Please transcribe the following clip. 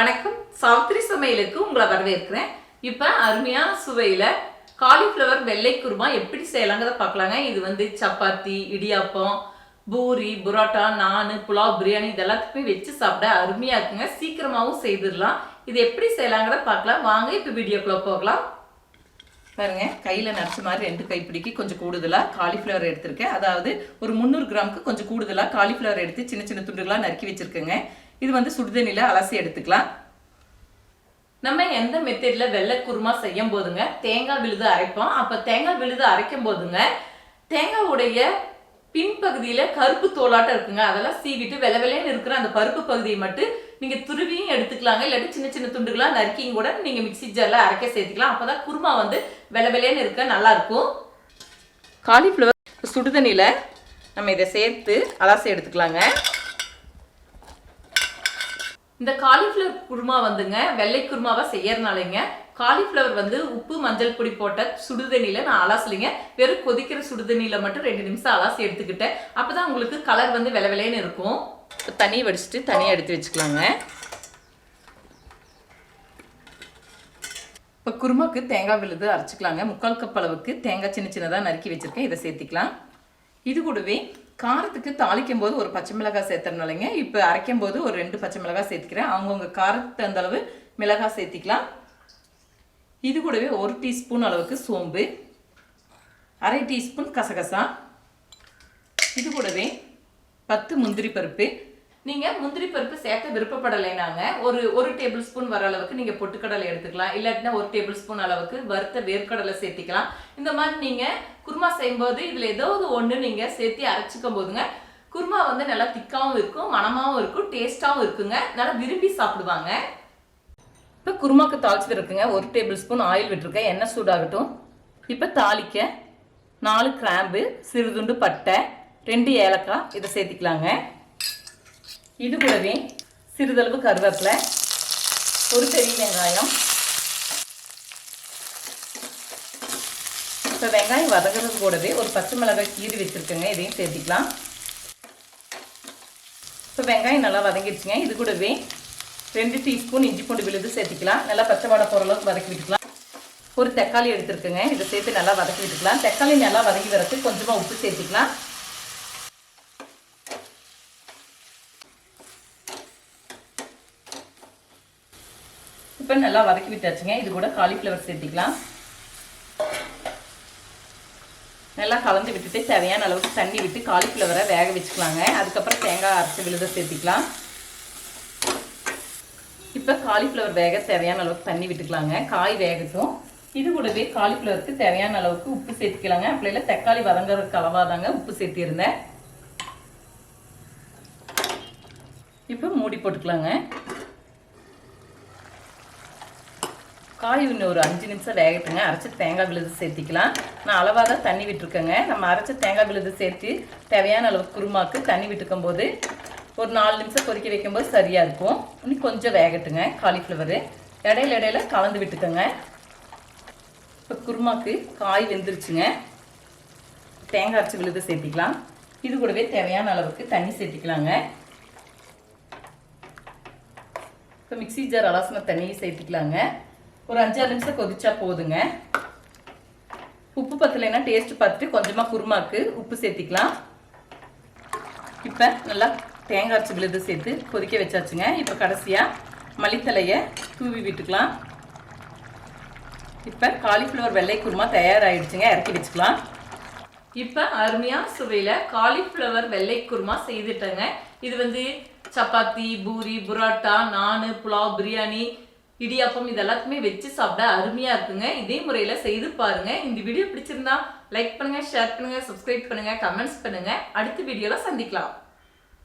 வணக்கம். சாவித்திரி சமையலுக்கு உங்களை வரவேற்கிறேன். இப்போ அருமையான சுவையில் காலிஃப்ளவர் வெள்ளை குருமா எப்படி செய்யலாங்கிறத பார்க்கலாங்க. இது வந்து சப்பாத்தி இடியாப்பம் பூரி புரோட்டா நான் புலாவ் பிரியாணி இதெல்லாத்துக்குமே வச்சு சாப்பிட அருமையாக இருக்குங்க. சீக்கிரமாகவும் செய்திடலாம். இது எப்படி செய்யலாங்கிறத பார்க்கலாம். வாங்க இப்போ வீடியோக்குள்ளே போகலாம். பாருங்க கையில் நடிச்ச மாதிரி ரெண்டு கைப்பிடிக்கு கொஞ்சம் கூடுதலாக காலிஃப்ளவர் எடுத்திருக்கேன். அதாவது ஒரு முந்நூறு கிராமுக்கு கொஞ்சம் கூடுதலாக காலிஃப்ளவர் எடுத்து சின்ன சின்ன துண்டுகளாக நறுக்கி வச்சுருக்கேங்க. இது வந்து சுடுதண்ணியில் அலசி எடுத்துக்கலாம். நம்ம எந்த மெத்தடில் வெள்ளை குருமா செய்யும் போதுங்க தேங்காய் விழுது அரைப்போம். அப்போ தேங்காய் விழுது அரைக்கும் போதுங்க தேங்காவுடைய பின்பகுதியில் கருப்பு தோலாட்டம் இருக்குங்க. அதெல்லாம் சீவிட்டு வெள்ளை வெள்ளைன்னு இருக்கிற அந்த பருப்பு பகுதியை மட்டும் நீங்கள் துருவியும் எடுத்துக்கலாங்க. இல்லாட்டி சின்ன சின்ன துண்டுகளாக நறுக்கியும் கூட நீங்கள் மிக்ஸி ஜாரில் அரைக்க சேர்த்துக்கலாம். அப்போ தான் குருமா வந்து வெள்ளை வெள்ளைன்னு இருக்க நல்லாயிருக்கும் காலிஃப்ளவர் சுடுதண்ணியில் நம்ம இதை சேர்த்து அலாசி எடுத்துக்கலாங்க. இந்த காலிஃப்ளவர் குருமா வந்துங்க வெள்ளை குருமாவை செய்யறதுனாலங்க காலிஃப்ளவர் வந்து உப்பு மஞ்சள் பொடி போட்ட சுடுதண்ணியில் நான் அலாசலிங்க. வெறும் கொதிக்கிற சுடுதண்ணியில் மட்டும் ரெண்டு நிமிஷம் அலாசி எடுத்துக்கிட்டேன். அப்போ தான் உங்களுக்கு கலர் வந்து வில வெள்ளைன்னு இருக்கும். இப்போ தண்ணி வடிச்சிட்டு தனியாக எடுத்து வச்சுக்கலாங்க. இப்போ குருமாவுக்கு தேங்காய் விழுது அரைச்சிக்கலாங்க. முக்கால் கப் அளவுக்கு தேங்காய் சின்ன சின்னதாக நறுக்கி வச்சுருக்கேன். இதை சேர்த்திக்கலாம். இது கூடவே காரத்துக்கு தாளிக்கும் போது ஒரு பச்சை மிளகாய் சேர்த்துறனாலங்க இப்போ அரைக்கும் போது ஒரு ரெண்டு பச்சை மிளகாய் சேர்த்துக்கிறேன். அவங்கவுங்க காரத்துக்கு தகுந்த அளவு மிளகாய் சேர்த்திக்கலாம். இது கூடவே ஒரு டீஸ்பூன் அளவுக்கு சோம்பு. அரை டீஸ்பூன் கசகசா. இது கூடவே பத்து முந்திரி பருப்பு. நீங்கள் முந்திரி பருப்பு சேர்க்க விருப்பப்படலைனாங்க. ஒரு ஒரு டேபிள் ஸ்பூன் வர அளவுக்கு நீங்கள் பொட்டுக்கடலை எடுத்துக்கலாம். இல்லாட்டினா ஒரு டேபிள் ஸ்பூன் அளவுக்கு வறுத்த வேர்க்கடலை சேர்த்திக்கலாம். இந்த மாதிரி நீங்கள் குருமா செய்யும்போது இதில் ஏதாவது ஒன்று நீங்கள் சேர்த்து அரைச்சிக்கும் போதுங்க. குருமா வந்து நல்லா திக்காகவும் இருக்கும் மனமாகவும் இருக்கும் டேஸ்ட்டாகவும் இருக்குங்க. நல்லா விரும்பி சாப்பிடுவாங்க. இப்போ குருமாக்கு தாளிச்சு இருக்குங்க. ஒரு டேபிள் ஸ்பூன் ஆயில் விட்டுருக்கேன். எண்ணெய் சூடாகட்டும். இப்போ தாளிக்க நாலு கிராம்பு சிறுதுண்டு பட்டை ரெண்டு ஏலக்காய் இதை சேர்த்திக்கலாங்க. இது கூடவே சிறிதளவு கருவேப்பிலை ஒரு பெரிய வெங்காயம். இப்போ வெங்காயம் வதங்குறது கூடவே ஒரு பச்சை மிளகாய் கீறி வச்சுருக்கேங்க இதையும் சேர்த்திக்கலாம். இப்போ வெங்காயம் நல்லா வதங்கிடுச்சுங்க இது கூடவே ரெண்டு டீஸ்பூன் இஞ்சி பூண்டு விழுது சேர்த்துக்கலாம். நல்லா பச்சை வாடை போகிற அளவுக்கு வதக்கி விட்டுக்கலாம். ஒரு தக்காளி எடுத்துருக்குங்க இதை சேர்த்து நல்லா வதக்கி விட்டுக்கலாம். தக்காளி நல்லா வதங்கி வரதுக்கு கொஞ்சமாக உப்பு சேர்த்திக்கலாம். இப்போ நல்லா வதக்கி விட்டாச்சுங்க. இது கூட காலிஃப்ளவர் சேர்த்திக்கலாம். நல்லா கலந்து விட்டுட்டு தேவையான அளவுக்கு தண்ணி விட்டு காலிஃப்ளவரை வேக வச்சுக்கலாங்க. அதுக்கப்புறம் தேங்காய் அரைச்சி விழுத சேர்த்திக்கலாம். இப்போ காலிஃப்ளவர் வேக தேவையான அளவுக்கு தண்ணி விட்டுக்கலாங்க. காய் வேகட்டும். இது கூடவே காலிஃப்ளவருக்கு தேவையான அளவுக்கு உப்பு சேர்த்துக்கலாங்க. அப்படியில தக்காளி வதங்குறதுக்கு அளவாதாங்க உப்பு சேர்த்திருந்தேன். இப்போ மூடி போட்டுக்கலாங்க. காய் இன்னும் ஒரு அஞ்சு நிமிஷம் வேகட்டுங்க. அரைச்சி தேங்காய் விழுது சேர்த்திக்கலாம். நான் அளவாக தான் தண்ணி விட்டுருக்கேங்க. நம்ம அரைச்ச தேங்காய் விழுது சேர்த்து தேவையான அளவுக்கு குருமாக்கு தண்ணி விட்டுக்கும் போது ஒரு நாலு நிமிஷம் கொதிக்க வைக்கும்போது சரியாக இருக்கும். இன்னும் கொஞ்சம் வேகட்டுங்க. காலிஃப்ளவரு. இடையில இடையில கலந்து விட்டுக்கோங்க. இப்போ குருமாக்கு காய் வெந்துருச்சுங்க. தேங்காய் அரைச்சி விழுது சேர்த்திக்கலாம். இது கூடவே தேவையான அளவுக்கு தண்ணி சேர்த்திக்கலாங்க. இப்போ மிக்சி ஜார் அலாசின தண்ணியை சேர்த்திக்கலாங்க. ஒரு அஞ்சாறு நிமிஷம் கொதிச்சா போதுங்க. உப்பு பத்தலைன்னா டேஸ்ட் பார்த்துட்டு கொஞ்சமாக குருமாக்கு உப்பு சேர்த்திக்கலாம். இப்போ நல்லா தேங்காய் அரைச்சி விழுது சேர்த்து கொதிக்க வச்சாச்சுங்க. இப்போ கடைசியாக மல்லித்தலையை தூவி விட்டுக்கலாம். இப்போ காலிஃப்ளவர் வெள்ளை குருமா தயாராகிடுச்சுங்க இறக்கி வச்சுக்கலாம். இப்போ அருமையாக சுவையில் காலிஃப்ளவர் வெள்ளை குருமா செய்துட்டேங்க. இது வந்து சப்பாத்தி பூரி புரோட்டா நானு புலாவ் பிரியாணி இடியாப்பம் இது எல்லாத்துக்குமே வச்சு சாப்பிட அருமையாக இருக்குங்க. இதே முறையில் செய்து பாருங்கள் இந்த வீடியோ பிடிச்சிருந்தா லைக் பண்ணுங்கள் ஷேர் பண்ணுங்கள் சப்ஸ்கிரைப் பண்ணுங்கள் கமெண்ட்ஸ் பண்ணுங்கள் அடுத்த வீடியோவில் சந்திக்கலாம்.